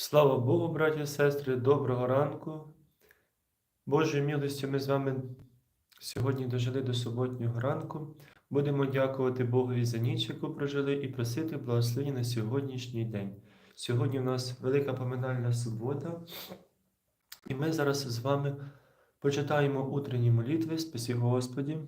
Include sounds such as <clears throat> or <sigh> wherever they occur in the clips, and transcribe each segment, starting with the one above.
Слава Богу, браті і сестри, доброго ранку. Божою милостю ми з вами сьогодні дожили до суботнього ранку. Будемо дякувати Богові за ніч, яку прожили, і просити благословення на сьогоднішній день. Сьогодні у нас велика поминальна субота, і ми зараз з вами почитаємо утренні молитви Спасі Господі.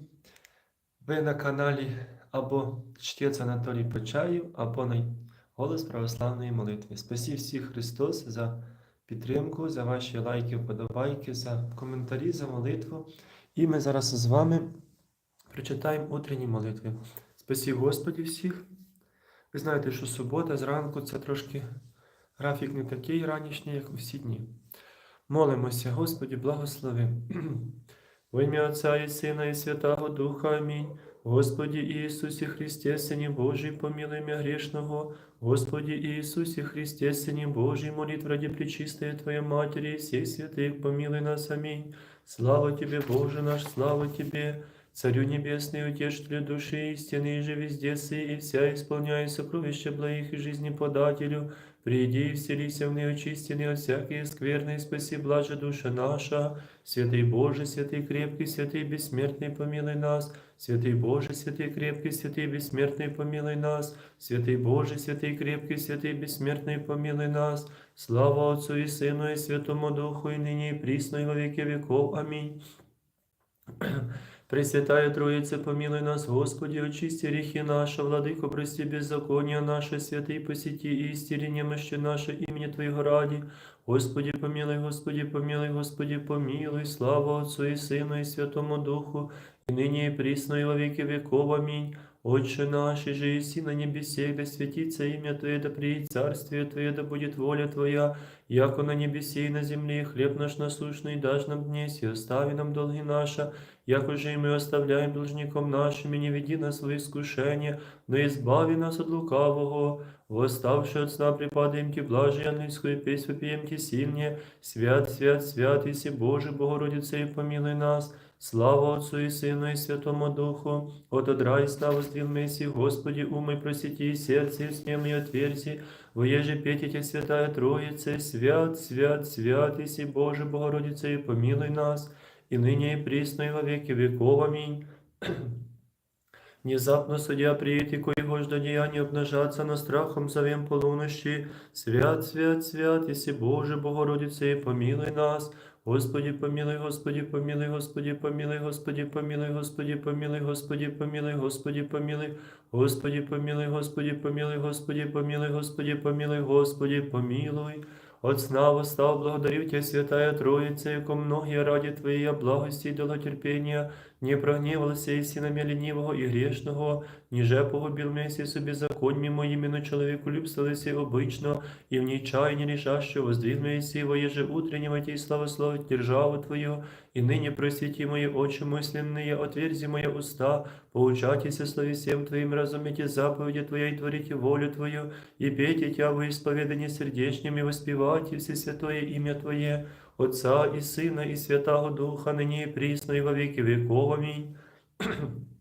Ви на каналі або чтець Анатолій Почаєв, або на Голос православної молитви. Спасі всіх Христос за підтримку, за ваші лайки, вподобайки, за коментарі, за молитву. І ми зараз з вами прочитаємо утренні молитви. Спасі Господі всіх. Ви знаєте, що субота зранку це трошки графік не такий ранішній, як усі дні. Молимося, Господі, благослови. <clears throat> Во ім'я Отця і Сина, і Святого Духа. Амінь. Господі Ісусі Христе, Сині Божий, помилуй мя грешного. Господи Иисусе Христе, Сыне Божий, молитв ради Пречистой Твоей Матери и всех святых, помилуй нас, аминь. Слава Тебе, Боже наш, слава Тебе, Царю Небесный, Утешителю души истины, и же везде сы, и вся исполняя сокровища благих и жизни подателю, приди и вселися в неочистенные от всякие скверные, спаси блаже душа наша. Святый Боже, святый крепкий, святый бессмертный, помилуй нас. Святый Боже, святый крепкий, святый бессмертный, помилуй нас. Святый Боже, святый крепкий, святый бессмертный, помилуй нас. Слава Отцу и Сыну и Святому Духу, и ныне и присно, и во веки веков. Аминь. Пресвятая Троїце, помилуй нас, Господи, очисти гріхи наші, владико, прости беззаконня наше, святий посіті і істеріння мище наше імені Твоєго раді. Господи, помилуй, Господи, помилуй, Господи, помилуй, слава Отцу і Сину, і Святому Духу, і нині, і прісно, і во віки віков. Амінь. Отче наш, же еси на небесе, да святится имя Твое, да приедет царствие Твое, да будет воля Твоя, яко на небесе и на земле, хлеб наш насущный дашь нам днесь, и остави нам долги наши, яко же и мы оставляем должником нашим, и не веди нас в искушение, но избави нас от лукавого. Восставши от сна припадаем Ти, блажи ангельскую песнь вопием Ти сильнее, свят, свят, свят, Иси Боже, Богородице, и помилуй нас. Слава Отцу и Сыну и Святому Духу, от одрай славу сдвил Месси, Господи, умой просити, и сердце и снем и отверзи, воеже петите, Святая Троица, свят, свят, свят, Иси Боже, Богородице, и помилуй нас, и ныне и присно, и во веки веков. Аминь. <clears throat> Внезапно судья приедет, и коего жда деяния обнажаться на страхом зовем полунощи. Свят, свят, свят, Иси Боже, Богородице, и помилуй нас. Господи, помилуй, Господи, помилуй, Господи, помилуй, Господи, помилуй, Господи, помилуй, Господи, помилуй, Господи, помилуй, Господи, помилуй, Господи, помилуй, Господи, помилуй, Господи, помилуй, Господи, помилуй. От сна став благодарю Тебя, Святая Троица, яко многие ради Твоей благости и долготерпения не прогнівався і всі намі лінівого і грішного, ніже погубіл месі собі законні моїми но чоловіку любсталися обично, і в нічайні рішащо воздвиг Моїсі, воєже утренні матій славословить державу Твою, і нині просвіті мої очі мисленные, отверзи моє уста, поучайтеся слові всем Твоїм, разуміте заповіді Твоєї, творите волю Твою, і пейте Тя во исповедании сердечнім, і воспівайте все святое ім'я Твоє, Отца и Сина, и Святого Духа, нині и прісно, и во веки веков. Аминь. <clears throat>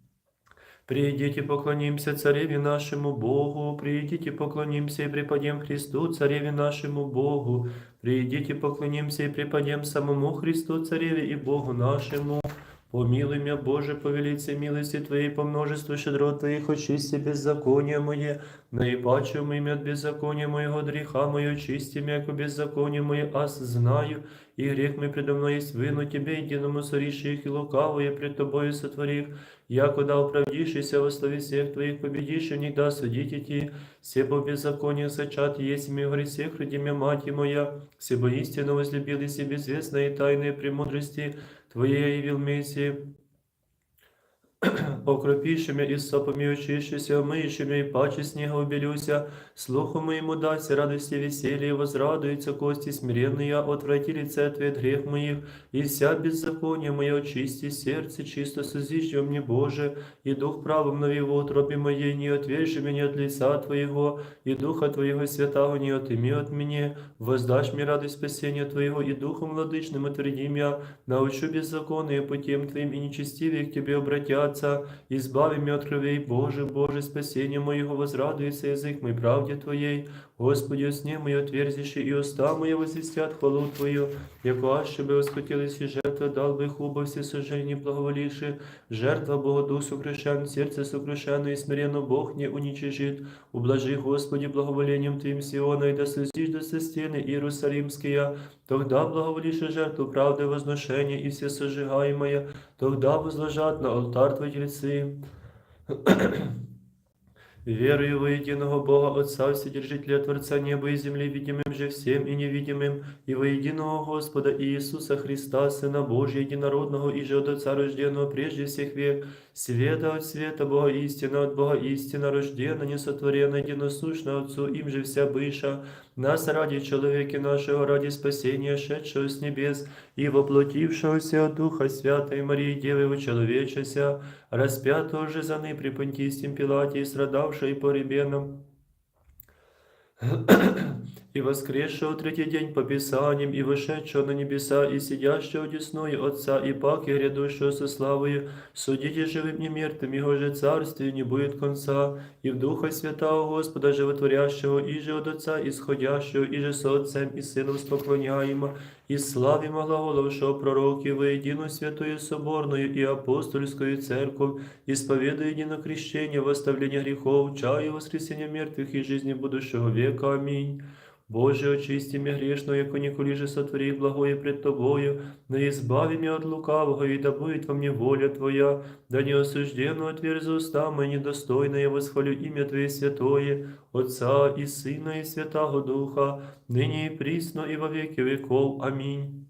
Придите, поклонимся Цареве нашему Богу, придите, поклонимся и преподем Христу, Цареве нашему Богу, придите, поклонимся и преподем самому Христу, Цареве и Богу нашему. Помилуй меня, Боже, по велице милости Твоей, по множеству щедрот Твоих, очисти беззаконие мое, наипаче имя от беззакония моего греха мое, очисти меня, яко беззаконие мое, аз знаю, и грех мой предо мной есть вину Тебе, единому сориши их, и лукавое пред Тобою сотворив, яко да оправдишься во слове всех Твоих, победишь, и да судить идти, все по беззаконию сочат, есть ми в гресех, роди меня, мать моя, все истину возлюбили себе известные тайные премудрости, Твоєї вілмиці, <clears throat> Мессии, окропішими і сопами очищуся, омиючими і паче снега убелюся, слуху моему дайся, радости веселье, возрадуются кости смиренные, отврати лице Твое от грех моих, и вся беззаконие мое очисти, сердце чисто созиждем мне, Боже, и дух правым нови в утробе моей, не отвержи меня от лица Твоего, и духа Твоего святого не отыми от меня, воздашь мне радость спасения Твоего, и духом владычным утверди меня, научу беззаконные путем Твоим, и нечестивые к Тебе обратятся, бояться, избави меня от кровей, Боже, Боже, спасение моего, возрадуйся язык мой правде Твоей, Господи, сне мое отверзище, и уста мои возвестят хвалу Твою, яко аще бы восхотелись и жертва, дал бы их убо все сожжения благоволивши, жертва Богоду сокрушен, сердце сокрушено и смиренно Бог не уничижит, ублажи, Господи, благоволением Твоим Сиона, и да слезишь до со стены Иерусалимские, тогда благоволишь жертву правды возношения и все сожигаемое, тогда возложат на алтарь Твои лицы. Верую во единого Бога Отца, Вседержителя Творца неба и земли, видимым же всем и невидимым, и во единого Господа Иисуса Христа, Сына Божия, единородного и же от Отца рожденного прежде всех век, света от света, Бога истина от Бога истина, рождена, несотворена, единосущна Отцу, им же вся быша, нас ради чоловіки нашего, ради спасения, шедшего с небес и воплотившегося от Духа Святой Марии Девы учеловечася, распятого же за ны при Понтийском Пилате и страдавшей по поребенном, и воскресшего третий день по Писаниям, и вышедшего на небеса, и сидящего десною Отца, и пак, и грядущего со славою, судите живым и мертвым, его же царствию не будет конца, и в Духа Святого Господа Животворящего, и же от Отца исходящего, и же со Отцем и Сыном споклоняемо, и славимо глаголовшего пророків во единую святую соборную и апостольскую церковь, исповедуя едино крещение, восставление грехов, чаю воскресения мертвых и жизни будущего века. Аминь. Боже, очисти меня грешного, яко же сотвори благое пред Тобою, но избави меня от лукавого, и да будет во мне воля Твоя, да не осужденно отверзу уста мои недостойно, я восхвалю имя Твое святое, Отца и Сына и Святого Духа, ныне и присно и во веки веков. Аминь.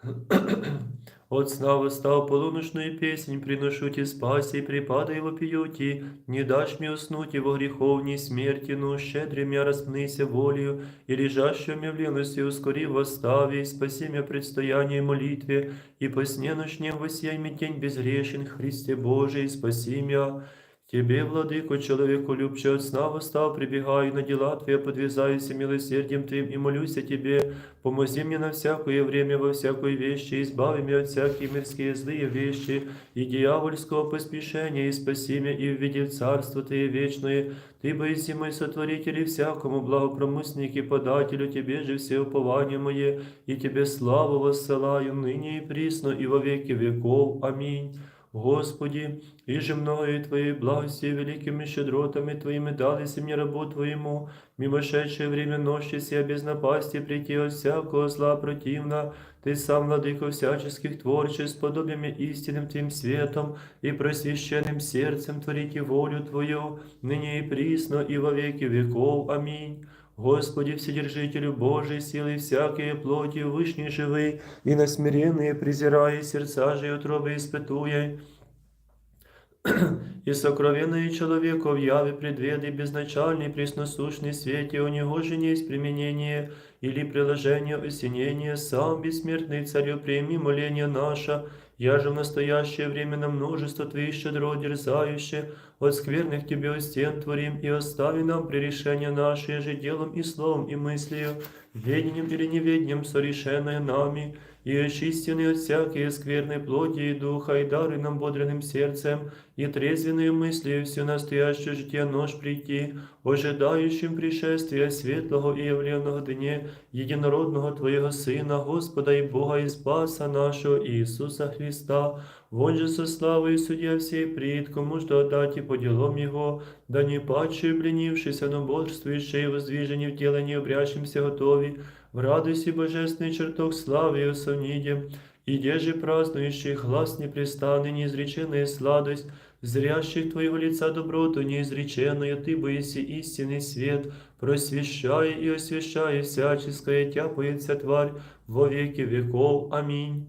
<clears throat> От сна восстав полуночную песнь, приношу ти спаси, припадай вопиюти, не дашь мне уснуть его греховней смерти, но щедрым я распнися волею, и лежащую мне в лености ускори восстави, и спаси меня предстояние молитве, и по сне ночнем воссияй мне день безгрешен, Христе Божий, спаси меня. Тебе, владыко, человеку любче от сна восстав, прибегаю на дела Твои, подвязаюсь милосердием Твоим и молюсь о Тебе. Помози мне на всякое время, во всякой вещи, избави меня от всякие мирские злые вещи и дьявольского поспешения, и спаси меня и введи в Царство Твое вечное. Ты, боиси мой сотворитель и всякому благопромысник и подателю Тебе же все упование мое, и Тебе славу воссылаю ныне и присно, и во веки веков. Аминь. Господи, и же мною Твоей благости и великими щедротами Твоими дались мне рабу Твоему, мимошедшее время ночи сия без напасти прийти от всякого зла противна, Ты сам, владыко всяческих творчеств, подобиями истинным Твоим светом и просвященным сердцем творите волю Твою, ныне и присно, и во веки веков. Аминь. Господи, Вседержителю Божий, силы всякие плоти, вышней живы, и на смиренные презирая сердца же и утробы испытуя, и сокровенное человеку в яве предведы безначальный пресносущный свете, у него же не есть применение или приложение осенения, сам бессмертный царю прими моление наше, я же в настоящее время на множество Твоих щедро дерзающее, от скверных Тебе стен творим, и остави нам пререшение наше же делом и словом и мыслью, ведением или неведением сорешенное нами, и очистенные от всякие скверной плоти и духа, и дары нам бодренным сердцем, и трезвенные мысли все настоящее житие нож прийти, ожидающим пришествия светлого и явленного дне, единородного Твоего Сына, Господа и Бога и Спаса нашего Иисуса Христа, Вон же со славою судья всей пред, кому что отдать и по делам Его, да не падшие, пленившиеся, но бодрствующие, воздвижені в теле необрящимся готові, в радости божественный чертог славы и усомнидем, и деже празднующих глаз непрестанный, неизреченная сладость, зрящих Твоего лица доброту неизреченную, Ты боиси истинный свет, просвещай и освящай всяческое, тяпается тварь во веки веков. Аминь.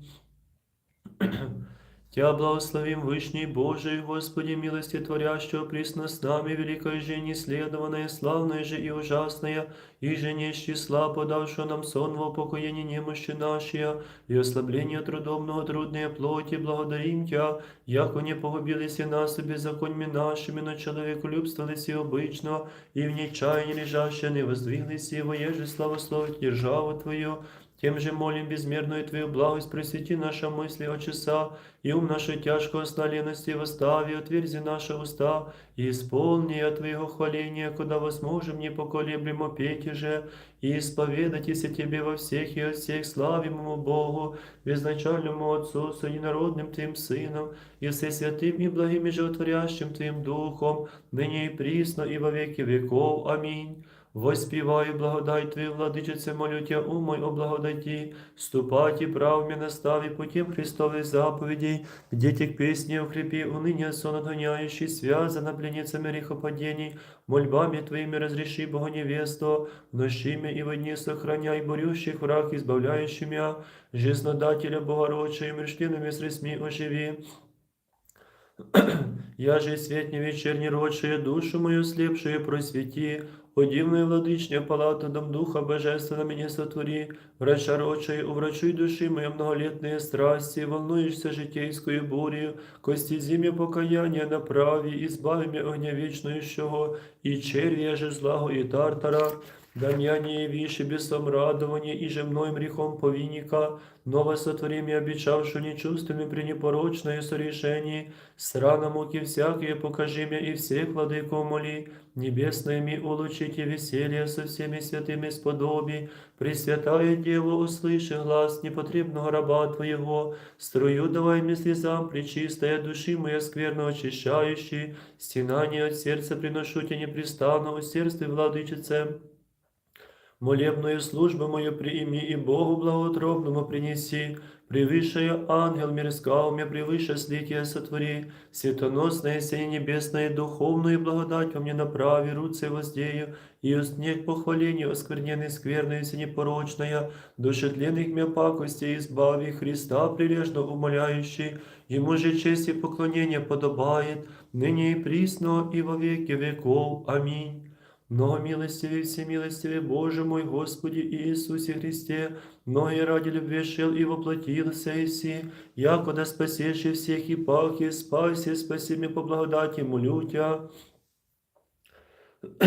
Тя благословим Вышний Божий, Господи, милости творящего присно с нами, великой же неследованная, славная же и ужасная, и же не с числа, подавшего нам сон во упокоение немощи нашей, и ослабление трудомного трудные плоти, благодарим Тя, яко не погубились и нас и беззаконьми нашими, но человеку любствовались и обычно, и в нечаянии лежащие не воздвиглись, и воеже славословить державу Твою, Тем же молим безмерную Твою благость, просвети наши мысли от часа, и ум нашей тяжкого сна лености восстави, отверзи наши уста, и исполни от Твоего хваления, куда возможем непоколеблемо петь же, и исповедайтесь о Тебе во всех и от всех славимому Богу, безначальному Отцу, с единородным Твоим Сыном, и все святым и благим и животворящим Твоим Духом, ныне и присно, и во веки веков. Аминь. Воспіваю благодать Твою, владичице, молю Тя, умой о благодаті, ступати правми настави путем Христових заповедей, дети к песне укрепи, уныние сон отгоняющий, связано пленницами грехопадений, мольбами Твоими разреши Бога невесту, в нощиме и во дни сохраняй борющих враг, избавляющий мя, жизнодателя Богородча и мертвенными средствами оживи. <clears throat> Я же свет не вечерний родшая, душу мою слепшую просвети, Подивную владичня палату дом Духа Божественно меня сотвори, врача рочей, уврачуй души мои многолетные страсти, волнуешься житейскую кості кости покаяння направи, избави меня огня вечнущего, и червя же злагу и тартара, да не явишь бесом радования, и же мной грехом повинника, ново сотвори мне обещавшую нечувственную пренепорочное сорешение, срана муки всякие покажи мне и всех владыку моли, небесное ми улучите веселье со всеми святыми сподоби, Пресвятая Дева, услыши глаз непотребного раба Твоего, струю давай мне слезам, пречистая души моя скверно очищающий, стенание от сердца приношу Тебе непрестанно, усердствуй, владычице. Молебную службу мою прими и Богу благоутробному принеси, превыше ангел мирскал мне, превыше слития сотвори, светоносное сение небесное, духовную благодать во мне направи, руце воздею, и устнех похвалению оскверненной скверной непорочная, душетленных мя пакости избави Христа прилежно умоляющий, Ему же честь и поклонение подобает, ныне и присно, и во веки веков. Аминь. Много милостивый, всемилостивый Боже мой, Господи Иисусе Христе, многие ради любви шел и воплотился Иси, якода спасеши всех и пахи, спаси, спаси меня по благодати, молю Тя. <clears throat>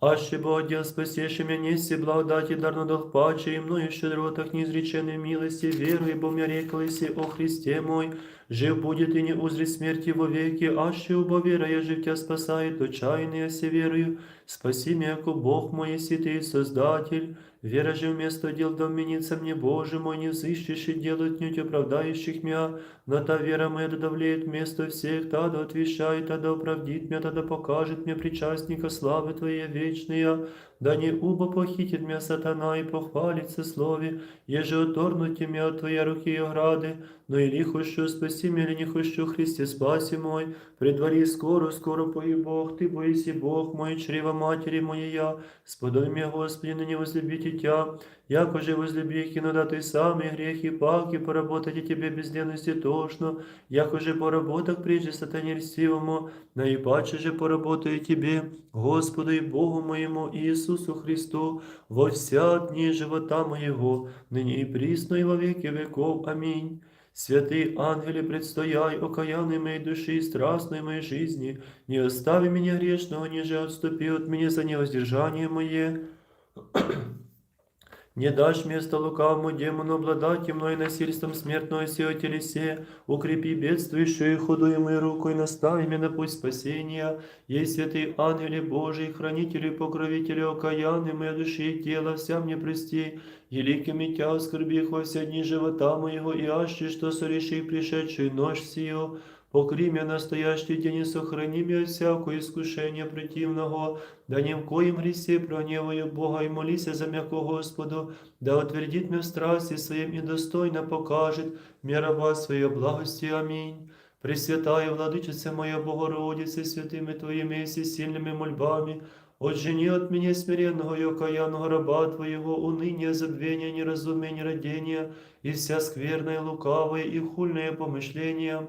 Аще Богодел спасеши меня, неси благодати, дарно дал паче, и мною щедротах неизреченной милости, веруй, бо мне реклися о Христе мой, жив будет и не узри смерти во веки, аще убо вера, я жив Тя спасает, то чайный се верую, спаси меня, Бог мой, если Создатель, вера же вместо дел доменится мне, Боже мой, не взыщешь и делать нють оправдающих меня, но та вера моя да давлеет вместо всех, та да отвещает, та да оправдит меня, та да покажет мне причастника славы Твоей вечная, да не убо похитит меня сатана и похвалится слове, еже оторнуть меня от Твоей руки и ограды, но или хочу спаси меня, или не хочу, Христе, спаси мой, предвари скоро, скоро пой Бог, Ты боиси Бог мой, чрева матери моя, сподой меня, Господи, ныне возлюбите Тя, яко же возлюби их, иногда Ты самый грех и паки, поработать и Тебе безденности тошно, яко же поработах прежде сатане льстивому, наипаче же поработаю Тебе, Господу и Богу моему Иисусу Христу, во вся дни живота моего, ныне и присно и во веки веков. Аминь. Святый ангеле, предстояй, окаянной моей души и страстной моей жизни, не остави меня грешного, ниже отступи от меня за невоздержание мое. Не дашь место лукавому демону обладать и мной насильством смертного сего телесе, укрепи бедствующую худую мою руку и настави меня на путь спасения. Есть святый ангеле Божий, хранитель и покровитель окаянный моей души и тела, вся мне прости, великими тя скорбих во дни живота моего, и аще, что сореши пришедшую ночь сию, Покри меня настоящий день и сохрани меня от всякого искушения противного, да ни в коем гресе прогневаю Бога и молися за м'яко Господу, да утвердит меня в страсти своим и достойно покажет мне раба своей благости. Аминь. Пресвятая Владычица моя Богородице, святыми Твоими и всесильными мольбами, Отжени от меня смиренного и окаянного раба Твоего, уныния, забвения, неразумия, нерадения, и вся скверная, лукавая и хульное помышления,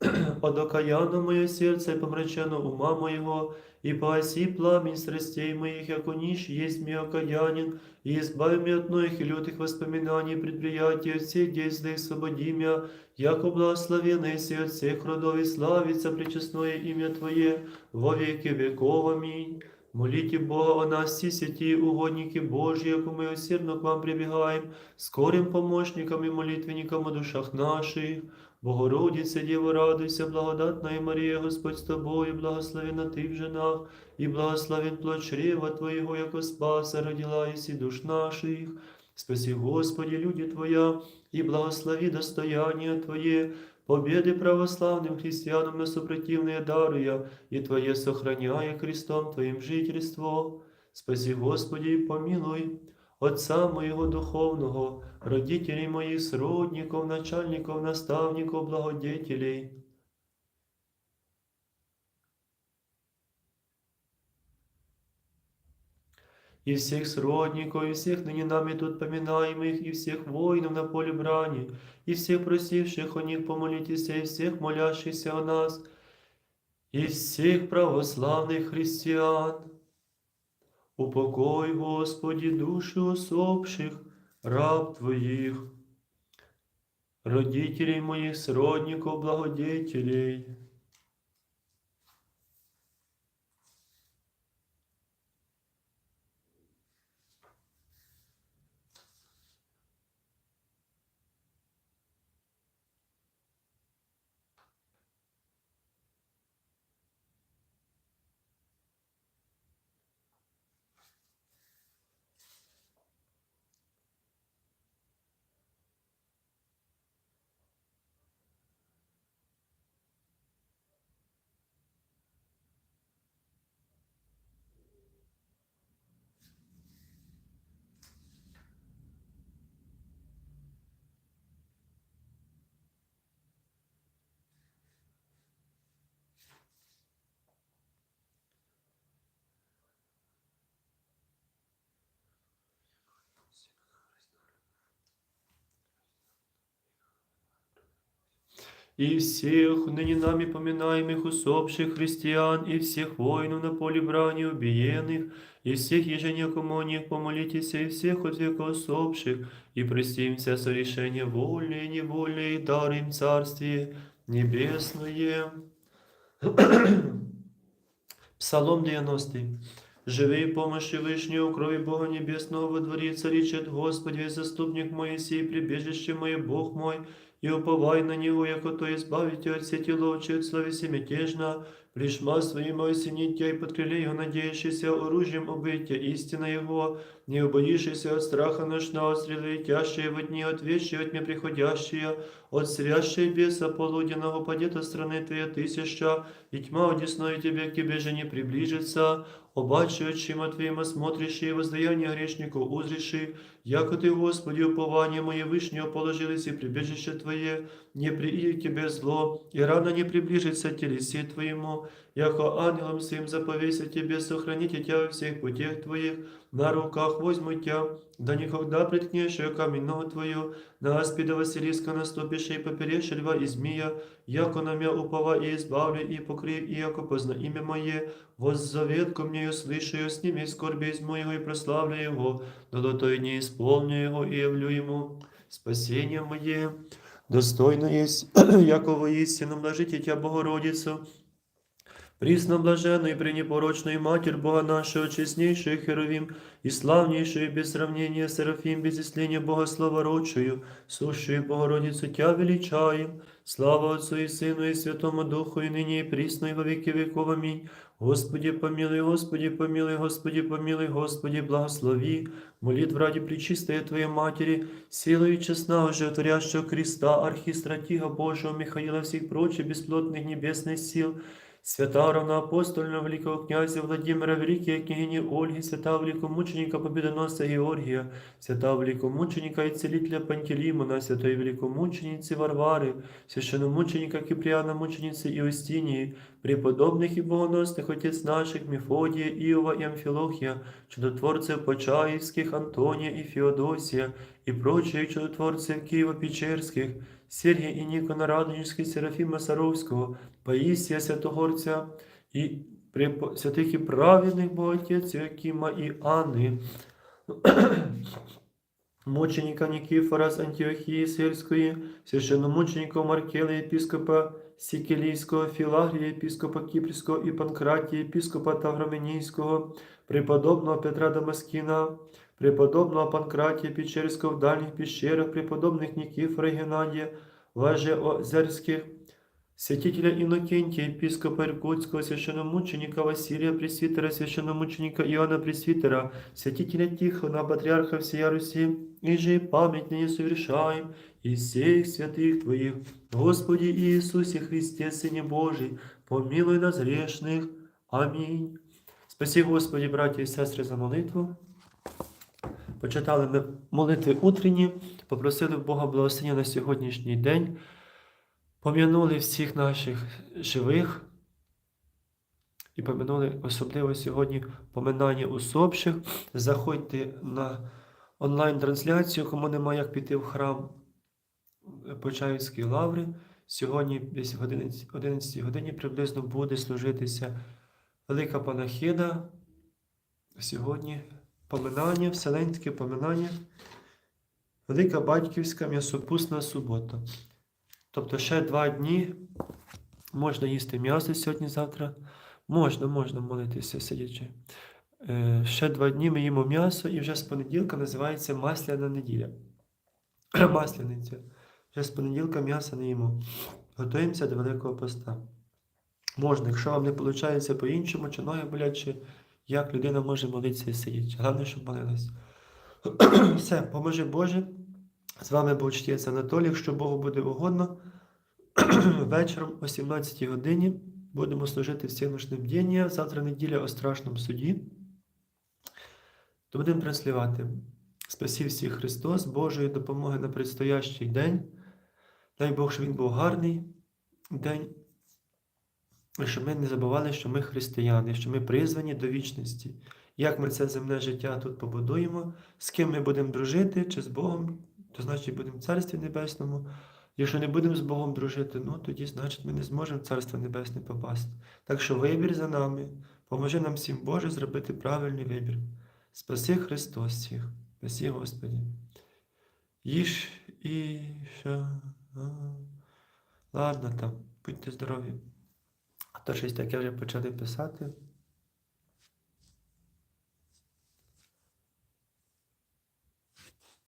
<clears throat> от окаянно мое сердце и помрачено ума моего, и погаси пламень страстей моих, яко нищ есть мне окаянин, и избави меня от многих и лютых воспоминаний и предприятий, от всех действий освободи меня, благословенный си от всех родов и славится пречестное имя Твое во веки веков. Аминь. Молите Бога о нас, всі святі угодники Божі, яку ми усердно к вам прибігаємо, скорим помощникам і молитвенникам у душах наших. Богородице, Діво, радуйся, благодатна Марія, Господь з тобою, благословена ти в женах, і благословен плод чрева Твоєго, яко спаса родила єси душ наших. Спаси, Господи, люди Твоя, и благослови достояние Твое, победы православным христианам на супротивные даруя, и Твое сохраняя Христом Твоим жительство. Спаси, Господи, и помилуй, Отца моего духовного, родителей моих, сродников, начальников, наставников, благодетелей, и всех сродников, и всех ныне нами тут поминаемых, и всех воинов на поле брани, и всех просивших о них помолитесь, и всех молящихся о нас, и всех православных христиан. Упокой, Господі, душі усопших, раб Твоїх, родителей моїх сродников, благодетелей. и всех ныне нами поминаемых усопших христиан, и всех воинов на поле брани убиенных, и всех еженекому о них помолитесь, и всех от века усопших, и простим вся сорешение вольные и невольные, и дар им царствие небесное. <clears throat> Псалом 90. Живи помощи Вышнего, крови Бога Небесного во дворе царичет Господи, заступник мой, сей прибежище мое, Бог мой, и уповай на Него, яко то избавите от сети ловчи, от словеси мятежна, пришма своим осенитя и подкрыли Его, надеющийся оружием убытия, истина Его, не убоившийся от страха ночного, от стрелы летящие во дни, от вещи от мне приходящие, от срящей беса полуденного падет от страны Твоя тысяча, и тьма одесную Тебе к Тебе же не приближится, Обаче очима Твоїми смотриши и воздаяние грешников узриши, яко Ты, Господи, упование мое вышнего положилось и прибежище Твое, не приидет Тебе зло, и рано не приближится телеси Твоему, яко ангелом своим заповеся Тебе сохраните Тебя во всех путях Твоих, на руках возьму Тебя, да никогда приткнешь ее камень ногу Твою, на аспида Василиска наступишь и поперешь льва и змея, яко на меня упова и избавлю, и покрив, и яко позна имя Мое, воззовет ко мне, и сними скорби из моего, и прославлю Его, но до той не исполню Его, и явлю Ему спасение Мое. Достойно есть, <clears throat> яко воистину блажите Тебя, Богородицу, Присно блаженную и пренепорочную Матерь Бога нашего, честнейшую Херовим, и славнейшую без сравнения Серафим, без исления Бога славородшую, сущую Богородицу Тя величаем, слава Отцу и Сыну и Святому Духу, и ныне и присно, и во веки веков. Аминь. Господи, помилуй, Господи, помилуй, Господи, помилуй, Господи, благослови, молитв ради Пречистой Твоей Матери, силою честного животворящего креста, архистратига Божьего Михаила, всех прочих бесплотных небесных сил, Свята равноапостольного великого князя Владимира, великие княгини Ольги, свята великомученика Победоносца Георгия, свята великомученика и целителя Пантелеймона, святой великомученицы Варвары, священномученика Киприана, мученицы Иустинии, преподобных и богоносных отец наших Мефодия, Иова и Амфилохия, чудотворцев Почаевских, Антония и Феодосия, и прочих чудотворцев Киево-Печерских, Сергія і Нікона Радонежський, Серафіма Саровського, Паїсія Святогорця і святих і праведних Боготець, Якима і Анни. <clears throat> мученика Нікіфора з Антіохії Сирської, священномученика Маркела, єпіскопа Сікелійського, Філагрія, єпіскопа Кіпрського і Панкратія, єпіскопа Тавроменійського, преподобного Петра Дамаскіна, преподобного Панкратія Печерського в дальніх пещерах, преподобних Нікіфора і Геннадія, Лажеозерських, святителя Інокентія, епископа Иркутского, священномученика Василия Пресвитера, священномученика Иоанна Пресвитера, святителя Тихона, патриарха всея Руси, и же и память ныне совершаем из всех святых Твоих. Господи Иисусе Христе, Сыне Божий, помилуй нас грешных. Амінь. Спасі Господі, браті і сестри, за молитву. Почитали ми молитви утренні, попросили Бога благословення на сьогоднішній день. Пом'янули всіх наших живих і пом'янули особливо сьогодні поминання усопших. Заходьте на онлайн-трансляцію, кому немає як піти в храм Почаївської лаври. Сьогодні, десь в 11, 11 годині приблизно буде служитися Велика Панахида. Сьогодні поминання, Вселенське поминання, Велика Батьківська м'ясопусна субота. Тобто ще два дні можна їсти м'ясо сьогодні-завтра. Можна, можна молитися сидячи. Е, ще два дні ми їмо м'ясо, і вже з понеділка називається Масляна неділя. <clears throat> Масляниця. Вже з понеділка м'яса не їмо. Готуємося до Великого Поста. Можна, якщо вам не виходить по-іншому, чи ноги болять, чи як людина може молитися і сидячи. Головне, щоб молилась. <clears throat> Все, поможи Боже. З вами був чтець Анатолій. Якщо Богу буде угодно, <clears throat> вечором о 17 годині будемо служити всеношне бдіння. Завтра неділя о страшному суді. То будемо транслювати. Спасі всіх Христос, Божої допомоги на предстоящий день. Дай Бог, щоб він був гарний день. Щоб ми не забували, що ми християни, що ми призвані до вічності. Як ми це земне життя тут побудуємо, з ким ми будемо дружити, чи з Богом, то значить будемо в Царстві Небесному. Якщо не будемо з Богом дружити, ну тоді, значить, ми не зможемо в Царство Небесне попасти. Так що вибір за нами. Поможи нам всім Боже зробити правильний вибір. Спаси Христос всіх. Спасі Господі. Їж і ша. Ладно там, будьте здорові. То щось таке вже почали писати.